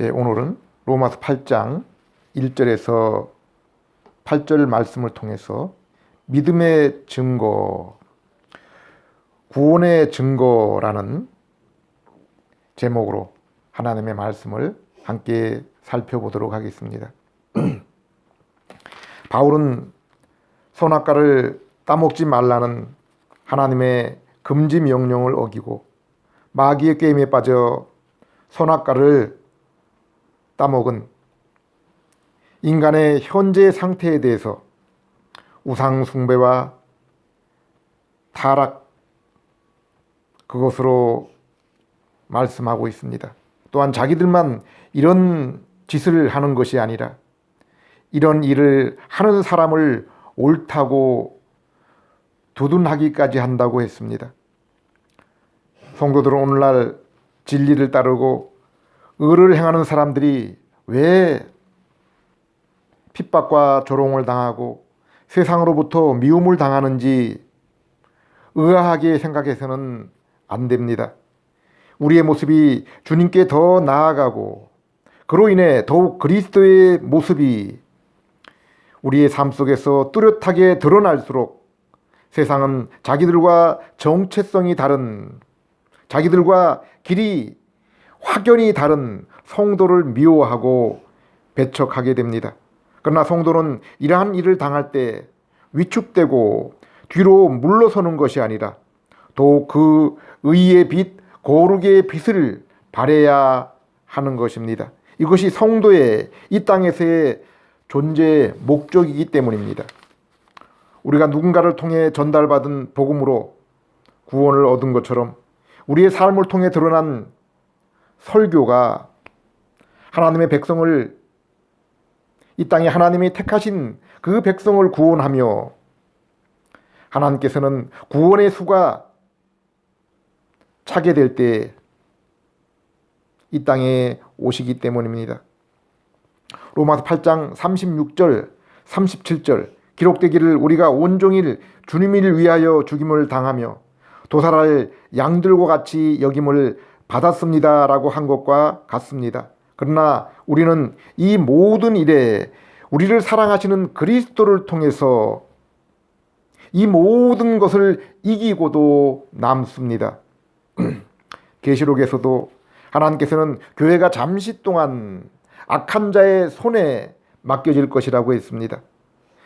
예, 오늘은 로마서 8장 1절에서 8절 말씀을 통해서 믿음의 증거, 구원의 증거라는 제목으로 하나님의 말씀을 함께 살펴보도록 하겠습니다. 바울은 선악과를 따먹지 말라는 하나님의 금지 명령을 어기고 마귀의 게임에 빠져 선악과를 따먹은 인간의 현재 상태에 대해서 우상 숭배와 타락 그것으로 말씀하고 있습니다. 또한 자기들만 이런 짓을 하는 것이 아니라 이런 일을 하는 사람을 옳다고 두둔하기까지 한다고 했습니다. 성도들은 오늘날 진리를 따르고 의를 행하는 사람들이 왜 핍박과 조롱을 당하고 세상으로부터 미움을 당하는지 의아하게 생각해서는 안 됩니다. 우리의 모습이 주님께 더 나아가고 그로 인해 더욱 그리스도의 모습이 우리의 삶 속에서 뚜렷하게 드러날수록 세상은 자기들과 정체성이 다른 자기들과 길이 확연히 다른 성도를 미워하고 배척하게 됩니다. 그러나 성도는 이러한 일을 당할 때 위축되고 뒤로 물러서는 것이 아니라 또그 의의 빛, 거룩의 빛을 발해야 하는 것입니다. 이것이 성도의 이 땅에서의 존재 목적이기 때문입니다. 우리가 누군가를 통해 전달받은 복음으로 구원을 얻은 것처럼 우리의 삶을 통해 드러난 설교가 하나님의 백성을 이 땅에 하나님이 택하신 그 백성을 구원하며 하나님께서는 구원의 수가 차게 될 때 이 땅에 오시기 때문입니다. 로마서 8장 36절, 37절 기록되기를 우리가 온종일 주님을 위하여 죽임을 당하며 도살할 양들과 같이 여김을 받았습니다 라고 한 것과 같습니다. 그러나 우리는 이 모든 일에 우리를 사랑하시는 그리스도를 통해서 이 모든 것을 이기고도 남습니다. 계시록에서도 하나님께서는 교회가 잠시 동안 악한 자의 손에 맡겨질 것이라고 했습니다.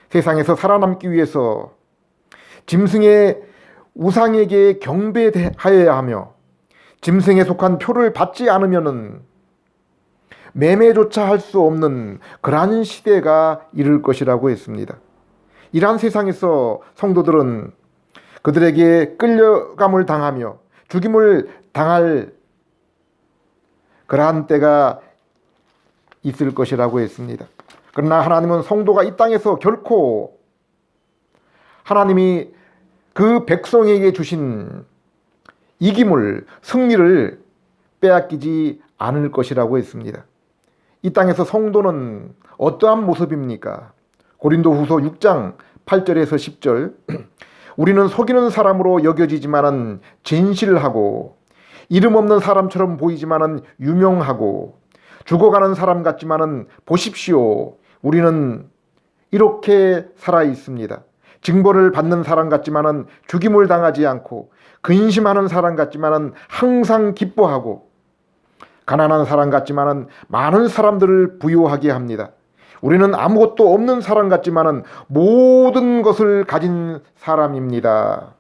세상에서 살아남기 위해서 짐승의 우상에게 경배하여야 하며 짐승에 속한 표를 받지 않으면은 매매조차 할 수 없는 그러한 시대가 이를 것이라고 했습니다. 이러한 세상에서 성도들은 그들에게 끌려감을 당하며 죽임을 당할 그러한 때가 있을 것이라고 했습니다. 그러나 하나님은 성도가 이 땅에서 결코 하나님이 그 백성에게 주신 이김을 승리를 빼앗기지 않을 것이라고 했습니다. 이 땅에서 성도는 어떠한 모습입니까? 고린도 후서 6장 8절에서 10절 우리는 속이는 사람으로 여겨지지만은 진실하고 이름 없는 사람처럼 보이지만은 유명하고 죽어가는 사람 같지만은 보십시오. 우리는 이렇게 살아 있습니다. 징벌을 받는 사람 같지만은 죽임을 당하지 않고 근심하는 사람 같지만은 항상 기뻐하고 가난한 사람 같지만은 많은 사람들을 부유하게 합니다. 우리는 아무것도 없는 사람 같지만은 모든 것을 가진 사람입니다.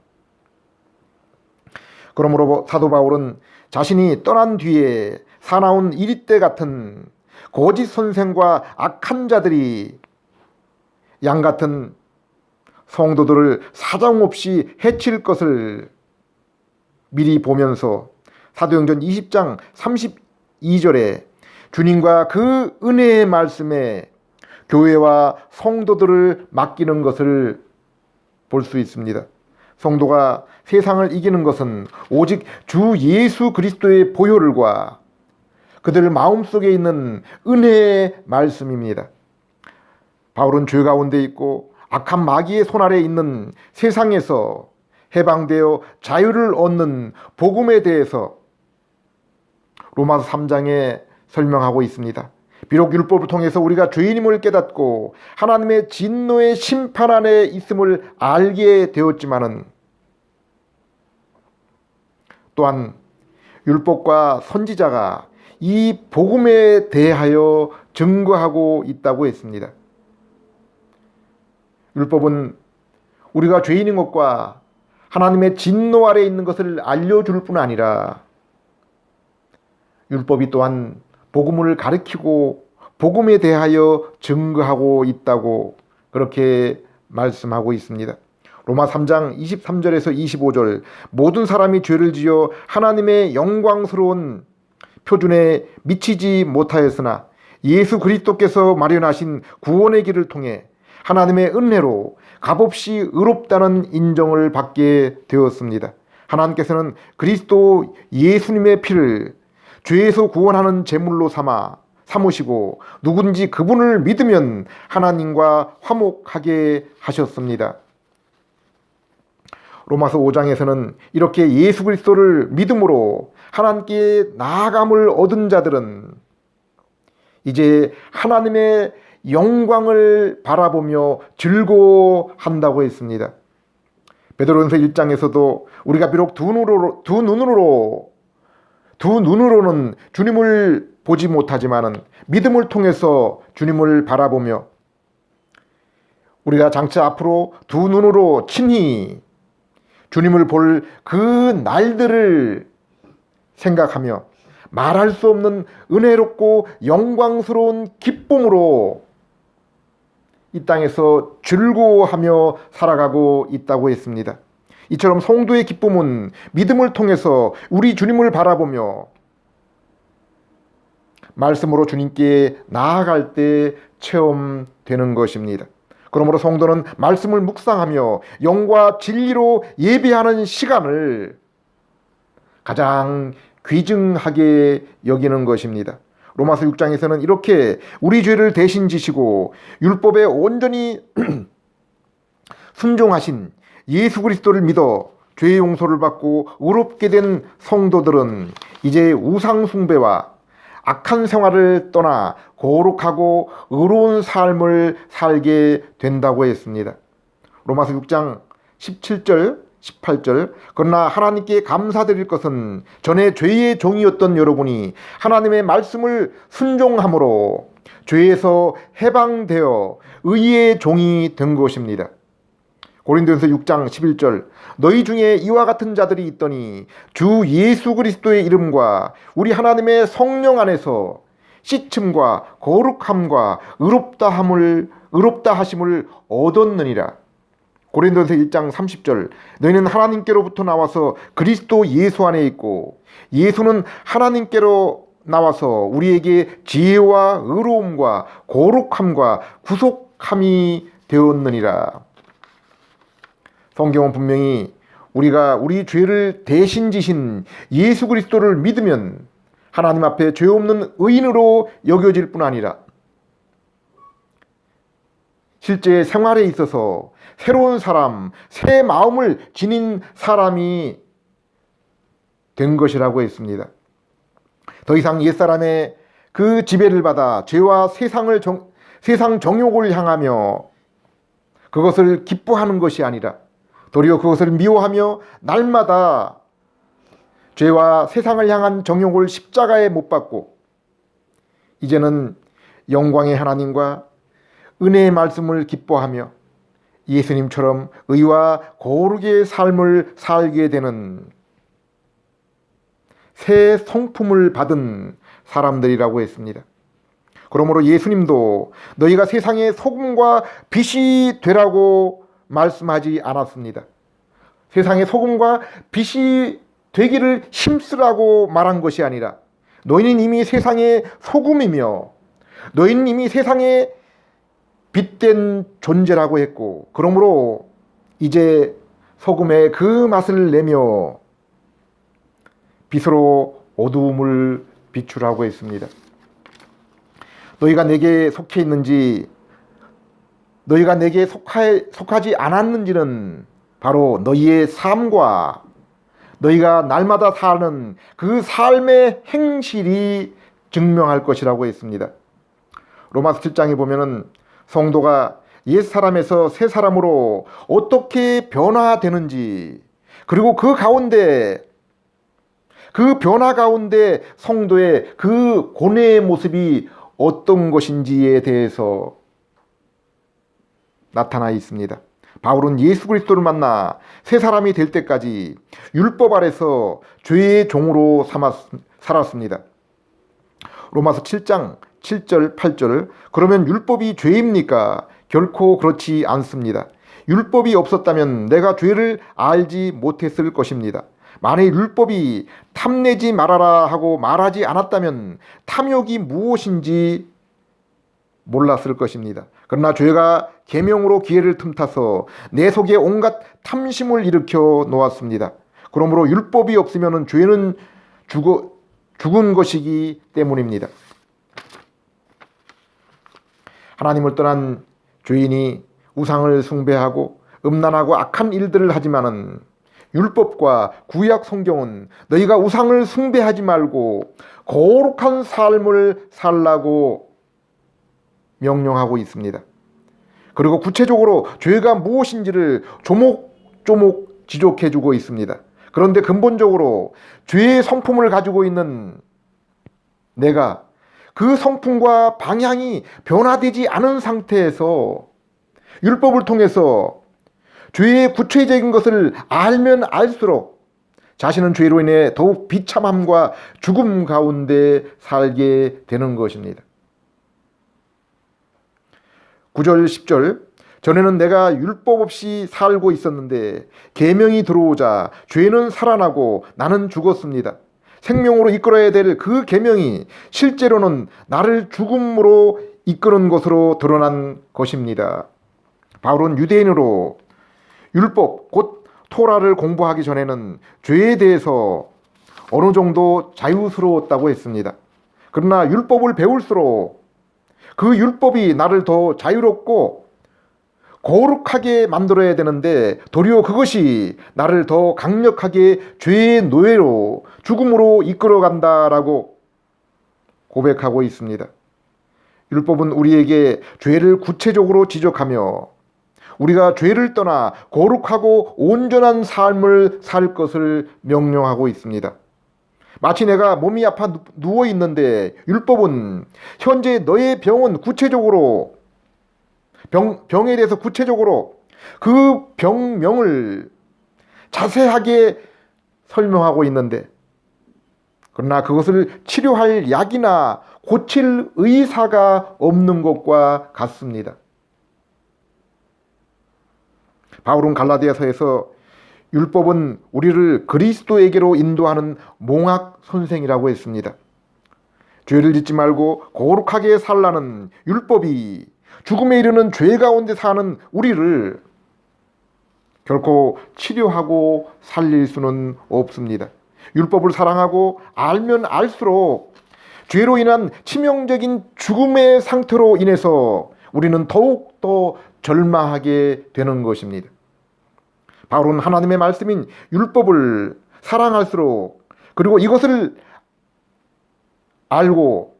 그러므로 사도 바울은 자신이 떠난 뒤에 사나운 이리때 같은 거짓 선생과 악한 자들이 양 같은 성도들을 사정없이 해칠 것을 미리 보면서 사도행전 20장 32절에 주님과 그 은혜의 말씀에 교회와 성도들을 맡기는 것을 볼 수 있습니다. 성도가 세상을 이기는 것은 오직 주 예수 그리스도의 보혈과 그들 마음속에 있는 은혜의 말씀입니다. 바울은 죄 가운데 있고 악한 마귀의 손 아래 있는 세상에서 해방되어 자유를 얻는 복음에 대해서 로마서 3장의 설명하고 있습니다. 비록 율법을 통해서 우리가 죄인임을 깨닫고 하나님의 진노의 심판 안에 있음을 알게 되었지만은 또한 율법과 선지자가 이 복음에 대하여 증거하고 있다고 했습니다. 율법은 우리가 죄인인 것과 하나님의 진노 아래 있는 것을 알려줄 뿐 아니라 율법이 또한 복음을 가르치고 복음에 대하여 증거하고 있다고 그렇게 말씀하고 있습니다. 로마 3장 23절에서 25절 모든 사람이 죄를 지어 하나님의 영광스러운 표준에 미치지 못하였으나 예수 그리스도께서 마련하신 구원의 길을 통해 하나님의 은혜로 값없이 의롭다는 인정을 받게 되었습니다. 하나님께서는 그리스도 예수님의 피를 죄에서 구원하는 제물로 삼아 삼으시고 누군지 그분을 믿으면 하나님과 화목하게 하셨습니다. 로마서 5장에서는 이렇게 예수 그리스도를 믿음으로 하나님께 나아감을 얻은 자들은 이제 하나님의 영광을 바라보며 즐거워한다고 했습니다. 베드로전서 1장에서도 우리가 비록 두 눈으로 두 눈으로 두 눈으로는 주님을 보지 못하지만은 믿음을 통해서 주님을 바라보며 우리가 장차 앞으로 두 눈으로 친히 주님을 볼 그 날들을 생각하며 말할 수 없는 은혜롭고 영광스러운 기쁨으로 이 땅에서 즐거워하며 살아가고 있다고 했습니다. 이처럼 성도의 기쁨은 믿음을 통해서 우리 주님을 바라보며 말씀으로 주님께 나아갈 때 체험되는 것입니다. 그러므로 성도는 말씀을 묵상하며 영과 진리로 예배하는 시간을 가장 귀중하게 여기는 것입니다. 로마서 6장에서는 이렇게 우리 죄를 대신 지시고 율법에 온전히 순종하신 예수 그리스도를 믿어 죄 용서를 받고 의롭게 된 성도들은 이제 우상 숭배와 악한 생활을 떠나 거룩하고 의로운 삶을 살게 된다고 했습니다. 로마서 6장 17절 18절 그러나 하나님께 감사드릴 것은 전에 죄의 종이었던 여러분이 하나님의 말씀을 순종함으로 죄에서 해방되어 의의 종이 된 것입니다. 고린도전서 6장 11절 너희 중에 이와 같은 자들이 있더니 주 예수 그리스도의 이름과 우리 하나님의 성령 안에서 씻음과 거룩함과 의롭다 함을 의롭다 하심을 얻었느니라. 고린도서 1장 30절 너희는 하나님께로부터 나와서 그리스도 예수 안에 있고 예수는 하나님께로 나와서 우리에게 지혜와 의로움과 거룩함과 구속함이 되었느니라. 성경은 분명히 우리가 우리 죄를 대신 지신 예수 그리스도를 믿으면 하나님 앞에 죄 없는 의인으로 여겨질 뿐 아니라 실제 생활에 있어서 새로운 사람, 새 마음을 지닌 사람이 된 것이라고 했습니다. 더 이상 옛사람의 그 지배를 받아 죄와 세상을 정, 세상 정욕을 향하며 그것을 기뻐하는 것이 아니라 도리어 그것을 미워하며 날마다 죄와 세상을 향한 정욕을 십자가에 못 박고 이제는 영광의 하나님과 은혜의 말씀을 기뻐하며 예수님처럼 의와 거룩의 삶을 살게 되는 새 성품을 받은 사람들이라고 했습니다. 그러므로 예수님도 너희가 세상의 소금과 빛이 되라고 말씀하지 않았습니다. 세상의 소금과 빛이 되기를 힘쓰라고 말한 것이 아니라 너희는 이미 세상의 소금이며 너희는 이미 세상의 빛된 존재라고 했고 그러므로 이제 소금의 그 맛을 내며 빛으로 어두움을 비추라고 했습니다. 너희가 내게 속해 있는지 너희가 내게 속하, 속하지 않았는지는 바로 너희의 삶과 너희가 날마다 사는 그 삶의 행실이 증명할 것이라고 했습니다. 로마서 7장에 보면은 성도가 옛 사람에서 새 사람으로 어떻게 변화되는지 그리고 그 가운데 그 변화 가운데 성도의 그 고뇌의 모습이 어떤 것인지에 대해서 나타나 있습니다. 바울은 예수 그리스도를 만나 새 사람이 될 때까지 율법 아래서 죄의 종으로 삼았, 살았습니다. 로마서 7장 7절 8절 그러면 율법이 죄입니까? 결코 그렇지 않습니다. 율법이 없었다면 내가 죄를 알지 못했을 것입니다. 만일 율법이 탐내지 말아라 하고 말하지 않았다면 탐욕이 무엇인지 몰랐을 것입니다. 그러나 죄가 계명으로 기회를 틈타서 내 속에 온갖 탐심을 일으켜 놓았습니다. 그러므로 율법이 없으면 죄는 죽어, 죽은 것이기 때문입니다. 하나님을 떠난 죄인이 우상을 숭배하고 음란하고 악한 일들을 하지만은 율법과 구약 성경은 너희가 우상을 숭배하지 말고 거룩한 삶을 살라고 명령하고 있습니다. 그리고 구체적으로 죄가 무엇인지를 조목조목 지적해 주고 있습니다. 그런데 근본적으로 죄의 성품을 가지고 있는 내가 그 성품과 방향이 변화되지 않은 상태에서 율법을 통해서 죄의 구체적인 것을 알면 알수록 자신은 죄로 인해 더욱 비참함과 죽음 가운데 살게 되는 것입니다. 9절 10절 전에는 내가 율법 없이 살고 있었는데 계명이 들어오자 죄는 살아나고 나는 죽었습니다. 생명으로 이끌어야 될 그 계명이 실제로는 나를 죽음으로 이끄는 것으로 드러난 것입니다. 바울은 유대인으로 율법 곧 토라를 공부하기 전에는 죄에 대해서 어느 정도 자유스러웠다고 했습니다. 그러나 율법을 배울수록 그 율법이 나를 더 자유롭고 거룩하게 만들어야 되는데 도리어 그것이 나를 더 강력하게 죄의 노예로 죽음으로 이끌어 간다라고 고백하고 있습니다. 율법은 우리에게 죄를 구체적으로 지적하며 우리가 죄를 떠나 거룩하고 온전한 삶을 살 것을 명령하고 있습니다. 마치 내가 몸이 아파 누워 있는데 율법은 현재 너의 병은 구체적으로 병, 병에 대해서 구체적으로 그 병명을 자세하게 설명하고 있는데 그러나 그것을 치료할 약이나 고칠 의사가 없는 것과 같습니다. 바울은 갈라디아서에서 율법은 우리를 그리스도에게로 인도하는 몽학 선생이라고 했습니다. 죄를 짓지 말고 거룩하게 살라는 율법이 죽음에 이르는 죄 가운데 사는 우리를 결코 치료하고 살릴 수는 없습니다. 율법을 사랑하고 알면 알수록 죄로 인한 치명적인 죽음의 상태로 인해서 우리는 더욱 더 절망하게 되는 것입니다. 바울은 하나님의 말씀인 율법을 사랑할수록 그리고 이것을 알고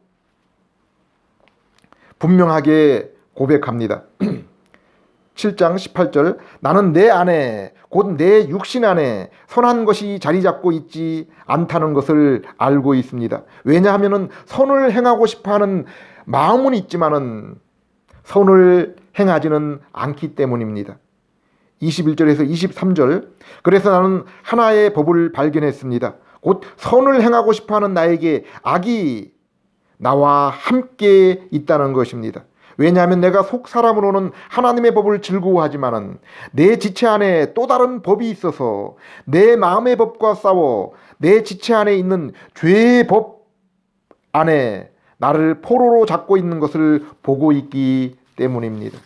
분명하게 고백합니다. 7장 18절 나는 내 안에 곧 내 육신 안에 선한 것이 자리 잡고 있지 않다는 것을 알고 있습니다. 왜냐하면 선을 행하고 싶어 하는 마음은 있지만은 선을 행하지는 않기 때문입니다. 21절에서 23절 그래서 나는 하나의 법을 발견했습니다. 곧 선을 행하고 싶어 하는 나에게 악이 나와 함께 있다는 것입니다. 왜냐하면 내가 속 사람으로는 하나님의 법을 즐거워하지만은 내 지체 안에 또 다른 법이 있어서 내 마음의 법과 싸워 내 지체 안에 있는 죄의 법 안에 나를 포로로 잡고 있는 것을 보고 있기 때문입니다.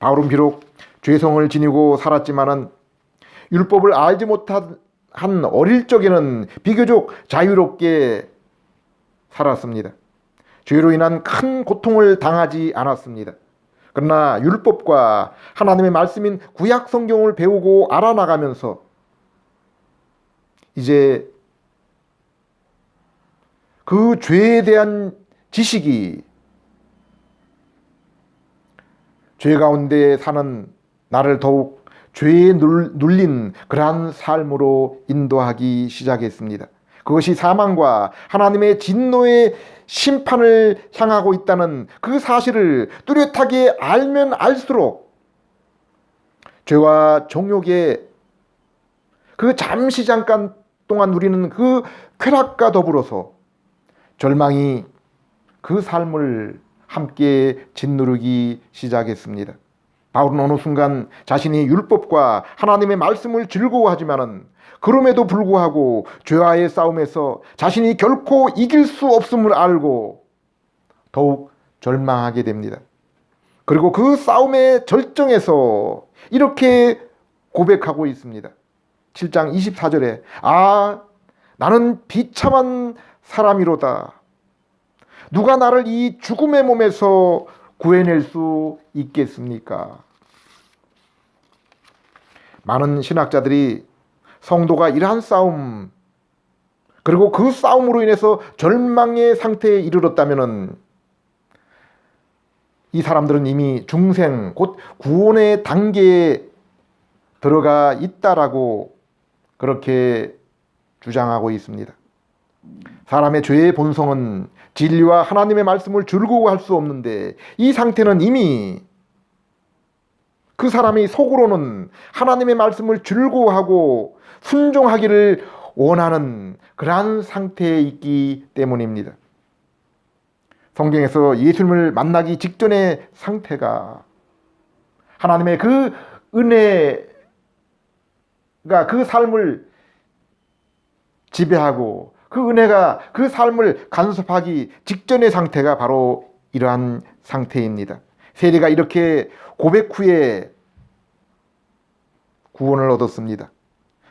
바울은 비록 죄성을 지니고 살았지만은 율법을 알지 못한 어릴 적에는 비교적 자유롭게 살았습니다. 죄로 인한 큰 고통을 당하지 않았습니다. 그러나 율법과 하나님의 말씀인 구약 성경을 배우고 알아나가면서 이제 그 죄에 대한 지식이 죄 가운데 사는 나를 더욱 죄에 눌린 그러한 삶으로 인도하기 시작했습니다. 그것이 사망과 하나님의 진노의 심판을 향하고 있다는 그 사실을 뚜렷하게 알면 알수록 죄와 종욕의 그 잠시 잠깐 동안 누리는 그 쾌락과 더불어서 절망이 그 삶을 함께 짓누르기 시작했습니다. 바울은 어느 순간 자신이 율법과 하나님의 말씀을 즐거워하지만은 그럼에도 불구하고 죄와의 싸움에서 자신이 결코 이길 수 없음을 알고 더욱 절망하게 됩니다. 그리고 그 싸움의 절정에서 이렇게 고백하고 있습니다. 7장 24절에 아 나는 비참한 사람이로다. 누가 나를 이 죽음의 몸에서 구해낼 수 있겠습니까? 많은 신학자들이 성도가 이러한 싸움 그리고 그 싸움으로 인해서 절망의 상태에 이르렀다면은 이 사람들은 이미 중생 곧 구원의 단계에 들어가 있다라고 그렇게 주장하고 있습니다. 사람의 죄의 본성은 진리와 하나님의 말씀을 즐거워할 수 없는데 이 상태는 이미 그 사람이 속으로는 하나님의 말씀을 즐거워하고 순종하기를 원하는 그러한 상태에 있기 때문입니다. 성경에서 예수님을 만나기 직전의 상태가 하나님의 그 은혜가 그 삶을 지배하고 그 은혜가 그 삶을 간섭하기 직전의 상태가 바로 이러한 상태입니다. 세리가 이렇게 고백 후에 구원을 얻었습니다.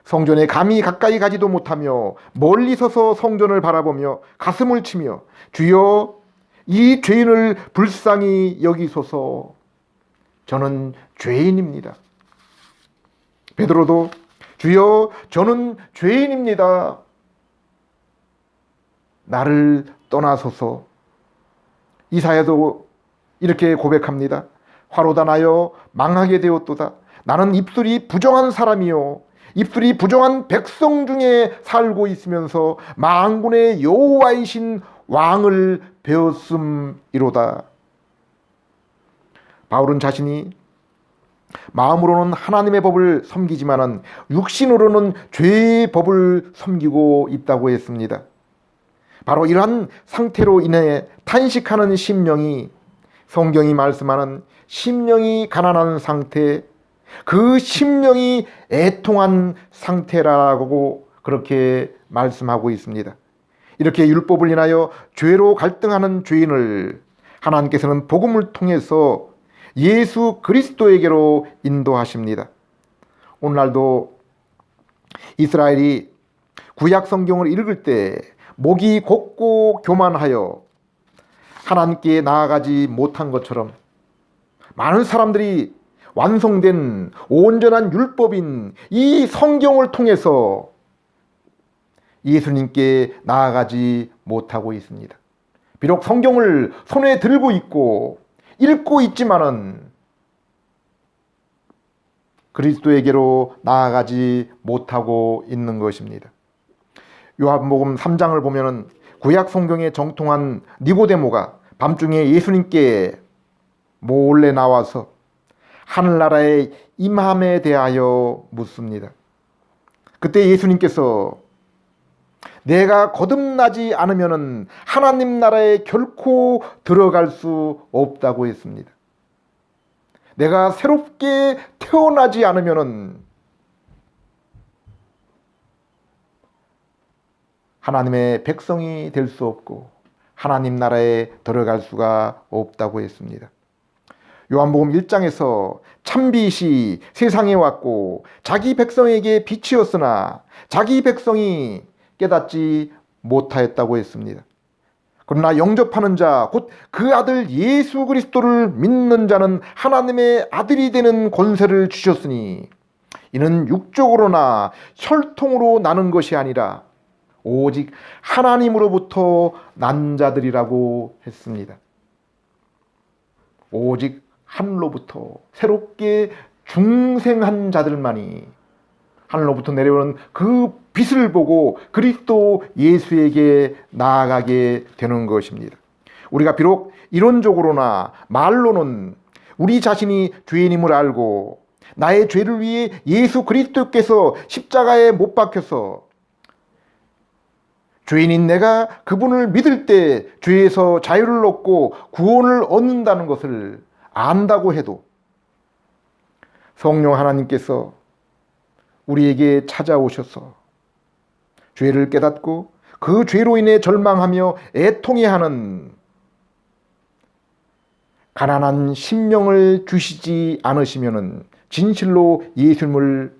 성전에 감히 가까이 가지도 못하며 멀리 서서 성전을 바라보며 가슴을 치며 주여 이 죄인을 불쌍히 여기소서 저는 죄인입니다. 베드로도 주여 저는 죄인입니다. 나를 떠나소서 이사야도 이렇게 고백합니다. 화로다 나여 망하게 되었도다. 나는 입술이 부정한 사람이요. 입술이 부정한 백성 중에 살고 있으면서 망군의 여호와이신 왕을 배웠음이로다. 바울은 자신이 마음으로는 하나님의 법을 섬기지만은 육신으로는 죄의 법을 섬기고 있다고 했습니다. 바로 이러한 상태로 인해 탄식하는 심령이 성경이 말씀하는 심령이 가난한 상태, 그 심령이 애통한 상태라고 그렇게 말씀하고 있습니다. 이렇게 율법을 인하여 죄로 갈등하는 죄인을 하나님께서는 복음을 통해서 예수 그리스도에게로 인도하십니다. 오늘날도 이스라엘이 구약 성경을 읽을 때 목이 곧고 교만하여 하나님께 나아가지 못한 것처럼 많은 사람들이 완성된 온전한 율법인 이 성경을 통해서 예수님께 나아가지 못하고 있습니다. 비록 성경을 손에 들고 있고 읽고 있지만은 그리스도에게로 나아가지 못하고 있는 것입니다. 요한복음 3장을 보면은 구약 성경에 정통한 니고데모가 밤중에 예수님께 몰래 나와서 하늘나라의 임함에 대하여 묻습니다. 그때 예수님께서 내가 거듭나지 않으면 하나님 나라에 결코 들어갈 수 없다고 했습니다. 내가 새롭게 태어나지 않으면 하나님의 백성이 될 수 없고 하나님 나라에 들어갈 수가 없다고 했습니다. 요한복음 1장에서 참빛이 세상에 왔고 자기 백성에게 빛이었으나 자기 백성이 깨닫지 못하였다고 했습니다. 그러나 영접하는 자, 곧 그 아들 예수 그리스도를 믿는 자는 하나님의 아들이 되는 권세를 주셨으니 이는 육적으로나 혈통으로 나는 것이 아니라 오직 하나님으로부터 난 자들이라고 했습니다. 오직 하늘로부터 새롭게 중생한 자들만이 하늘로부터 내려오는 그 빛을 보고 그리스도 예수에게 나아가게 되는 것입니다. 우리가 비록 이론적으로나 말로는 우리 자신이 죄인임을 알고 나의 죄를 위해 예수 그리스도께서 십자가에 못 박혀서 죄인인 내가 그분을 믿을 때 죄에서 자유를 얻고 구원을 얻는다는 것을 안다고 해도 성령 하나님께서 우리에게 찾아오셔서 죄를 깨닫고 그 죄로 인해 절망하며 애통해하는 가난한 심령을 주시지 않으시면은 진실로 예수님을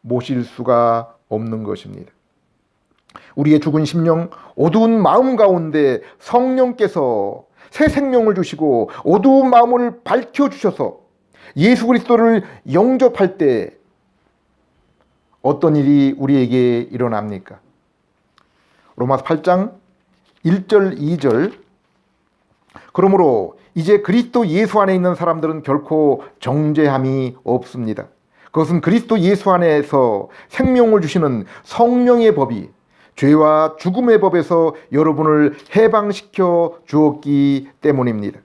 모실 수가 없는 것입니다. 우리의 죽은 심령, 어두운 마음 가운데 성령께서 새 생명을 주시고 어두운 마음을 밝혀 주셔서 예수 그리스도를 영접할 때 어떤 일이 우리에게 일어납니까? 로마서 8장 1절 2절 그러므로 이제 그리스도 예수 안에 있는 사람들은 결코 정죄함이 없습니다. 그것은 그리스도 예수 안에서 생명을 주시는 성령의 법이 죄와 죽음의 법에서 여러분을 해방시켜 주었기 때문입니다.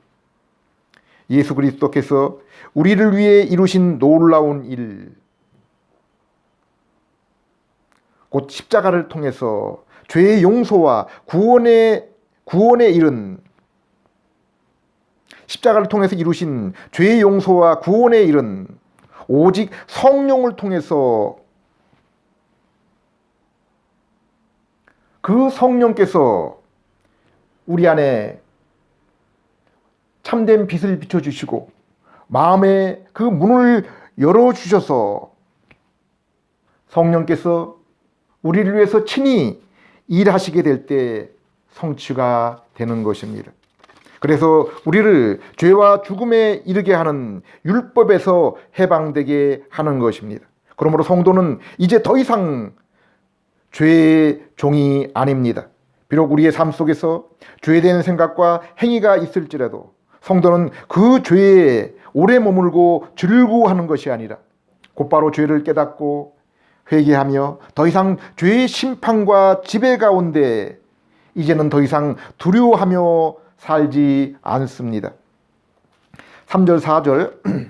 예수 그리스도께서 우리를 위해 이루신 놀라운 일, 곧 십자가를 통해서 죄의 용서와 구원의 구원의 일은 십자가를 통해서 이루신 죄의 용서와 구원의 일은 오직 성령을 통해서 그 성령께서 우리 안에 참된 빛을 비춰주시고 마음의 그 문을 열어주셔서 성령께서 우리를 위해서 친히 일하시게 될 때 성취가 되는 것입니다. 그래서 우리를 죄와 죽음에 이르게 하는 율법에서 해방되게 하는 것입니다. 그러므로 성도는 이제 더 이상 죄의 종이 아닙니다. 비록 우리의 삶 속에서 죄된 생각과 행위가 있을지라도 성도는 그 죄에 오래 머물고 즐거워하는 것이 아니라 곧바로 죄를 깨닫고 회개하며 더 이상 죄의 심판과 지배 가운데 이제는 더 이상 두려워하며 살지 않습니다. 3절 4절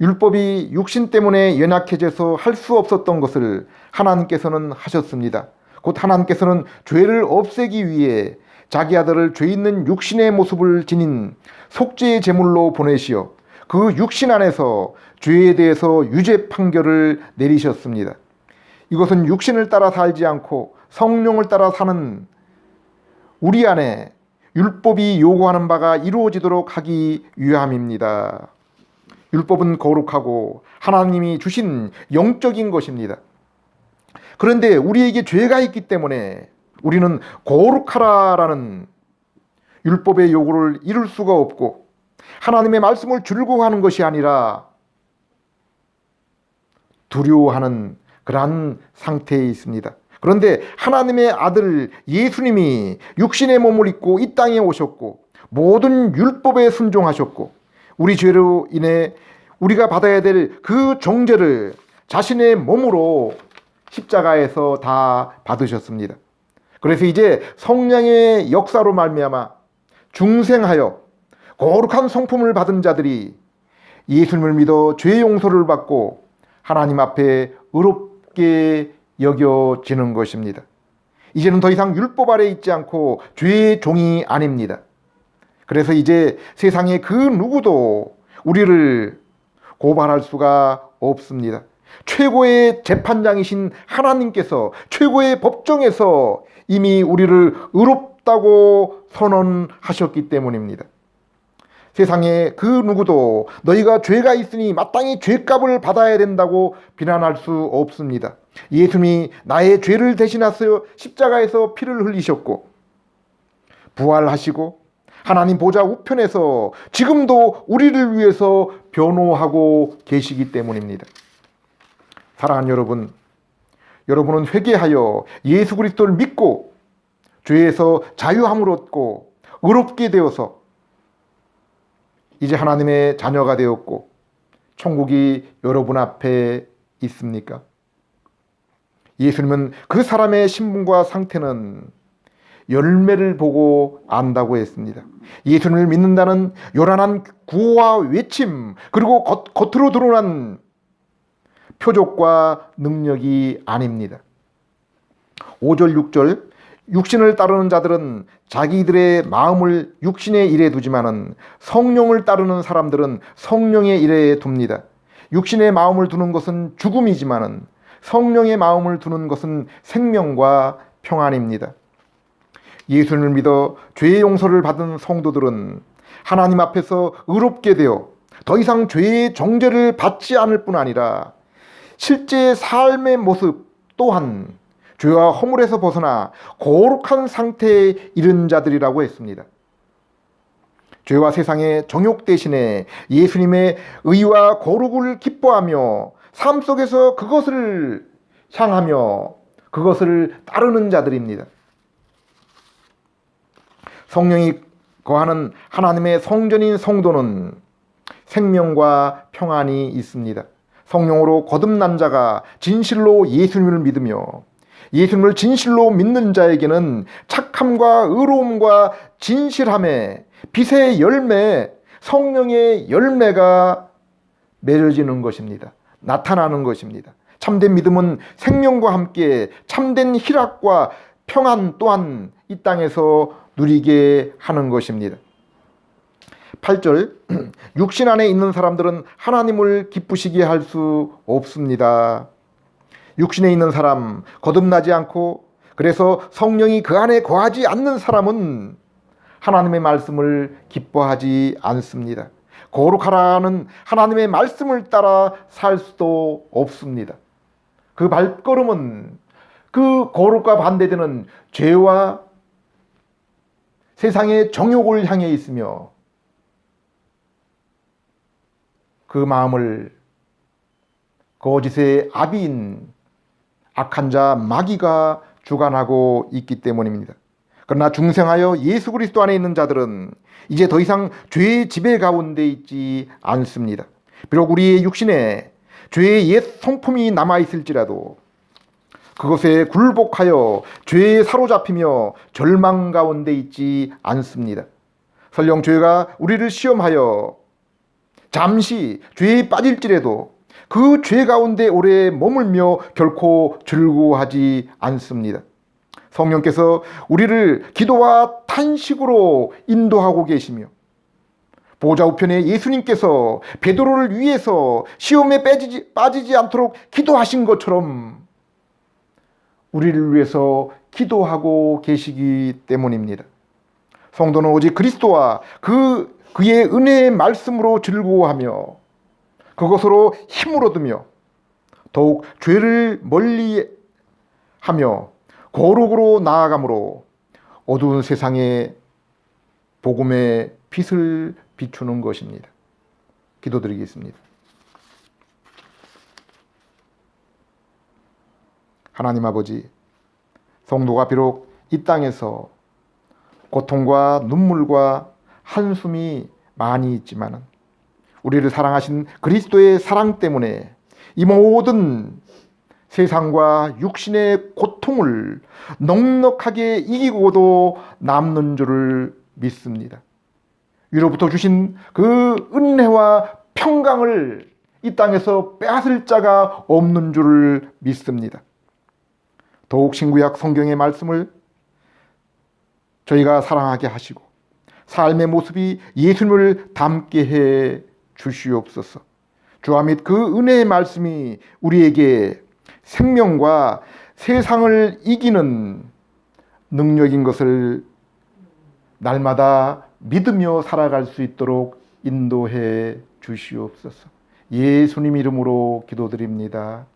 율법이 육신 때문에 연약해져서 할 수 없었던 것을 하나님께서는 하셨습니다. 곧 하나님께서는 죄를 없애기 위해 자기 아들을 죄 있는 육신의 모습을 지닌 속죄의 제물로 보내시어 그 육신 안에서 죄에 대해서 유죄 판결을 내리셨습니다. 이것은 육신을 따라 살지 않고 성령을 따라 사는 우리 안에 율법이 요구하는 바가 이루어지도록 하기 위함입니다. 율법은 거룩하고 하나님이 주신 영적인 것입니다. 그런데 우리에게 죄가 있기 때문에 우리는 거룩하라라는 율법의 요구를 이룰 수가 없고 하나님의 말씀을 즐거워하는 것이 아니라 두려워하는 그러한 상태에 있습니다. 그런데 하나님의 아들 예수님이 육신의 몸을 입고 이 땅에 오셨고 모든 율법에 순종하셨고 우리 죄로 인해 우리가 받아야 될 그 정죄를 자신의 몸으로 십자가에서 다 받으셨습니다. 그래서 이제 성령의 역사로 말미암아 중생하여 거룩한 성품을 받은 자들이 예수님을 믿어 죄 용서를 받고 하나님 앞에 의롭게 여겨지는 것입니다. 이제는 더 이상 율법 아래 있지 않고 죄의 종이 아닙니다. 그래서 이제 세상에 그 누구도 우리를 고발할 수가 없습니다. 최고의 재판장이신 하나님께서 최고의 법정에서 이미 우리를 의롭다고 선언하셨기 때문입니다. 세상에 그 누구도 너희가 죄가 있으니 마땅히 죄값을 받아야 된다고 비난할 수 없습니다. 예수님이 나의 죄를 대신하여 십자가에서 피를 흘리셨고 부활하시고 하나님 보좌 우편에서 지금도 우리를 위해서 변호하고 계시기 때문입니다. 사랑하는 여러분, 여러분은 회개하여 예수 그리스도를 믿고 죄에서 자유함을 얻고 의롭게 되어서 이제 하나님의 자녀가 되었고 천국이 여러분 앞에 있습니까? 예수님은 그 사람의 신분과 상태는 열매를 보고 안다고 했습니다. 예수님을 믿는다는 요란한 구호와 외침 그리고 겉, 겉으로 드러난 표적과 능력이 아닙니다. 5절 6절 육신을 따르는 자들은 자기들의 마음을 육신의 일에 두지만은 성령을 따르는 사람들은 성령의 일에 둡니다. 육신의 마음을 두는 것은 죽음이지만은 성령의 마음을 두는 것은 생명과 평안입니다. 예수님을 믿어 죄의 용서를 받은 성도들은 하나님 앞에서 의롭게 되어 더 이상 죄의 정죄를 받지 않을 뿐 아니라 실제 삶의 모습 또한 죄와 허물에서 벗어나 거룩한 상태에 이른 자들이라고 했습니다. 죄와 세상의 정욕 대신에 예수님의 의와 거룩을 기뻐하며 삶 속에서 그것을 향하며 그것을 따르는 자들입니다. 성령이 거하는 하나님의 성전인 성도는 생명과 평안이 있습니다. 성령으로 거듭난 자가 진실로 예수님을 믿으며 예수님을 진실로 믿는 자에게는 착함과 의로움과 진실함의 빛의 열매, 성령의 열매가 맺어지는 것입니다. 나타나는 것입니다. 참된 믿음은 생명과 함께 참된 희락과 평안 또한 이 땅에서 누리게 하는 것입니다. 8절 육신 안에 있는 사람들은 하나님을 기쁘시게 할 수 없습니다. 육신에 있는 사람 거듭나지 않고 그래서 성령이 그 안에 거하지 않는 사람은 하나님의 말씀을 기뻐하지 않습니다. 거룩하라는 하나님의 말씀을 따라 살 수도 없습니다. 그 발걸음은 그 거룩과 반대되는 죄와 세상의 정욕을 향해 있으며 그 마음을 거짓의 아비인 악한 자 마귀가 주관하고 있기 때문입니다. 그러나 중생하여 예수 그리스도 안에 있는 자들은 이제 더 이상 죄의 지배 가운데 있지 않습니다. 비록 우리의 육신에 죄의 옛 성품이 남아 있을지라도 그것에 굴복하여 죄에 사로잡히며 절망 가운데 있지 않습니다. 설령 죄가 우리를 시험하여 잠시 죄에 빠질지라도 그 죄 가운데 오래 머물며 결코 즐거워하지 않습니다. 성령께서 우리를 기도와 탄식으로 인도하고 계시며 보좌 우편에 예수님께서 베드로를 위해서 시험에 빠지지, 않도록 기도하신 것처럼 우리를 위해서 기도하고 계시기 때문입니다. 성도는 오직 그리스도와 그 그의 은혜의 말씀으로 즐거워하며 그것으로 힘을 얻으며 더욱 죄를 멀리 하며 거룩으로 나아감으로 어두운 세상에 복음의 빛을 비추는 것입니다. 기도드리겠습니다. 하나님 아버지, 성도가 비록 이 땅에서 고통과 눈물과 한숨이 많이 있지만 우리를 사랑하신 그리스도의 사랑 때문에 이 모든 세상과 육신의 고통을 넉넉하게 이기고도 남는 줄을 믿습니다. 위로부터 주신 그 은혜와 평강을 이 땅에서 빼앗을 자가 없는 줄을 믿습니다. 더욱 신구약 성경의 말씀을 저희가 사랑하게 하시고 삶의 모습이 예수님을 닮게 해 주시옵소서. 주와 및 그 은혜의 말씀이 우리에게 생명과 세상을 이기는 능력인 것을 날마다 믿으며 살아갈 수 있도록 인도해 주시옵소서. 예수님 이름으로 기도드립니다.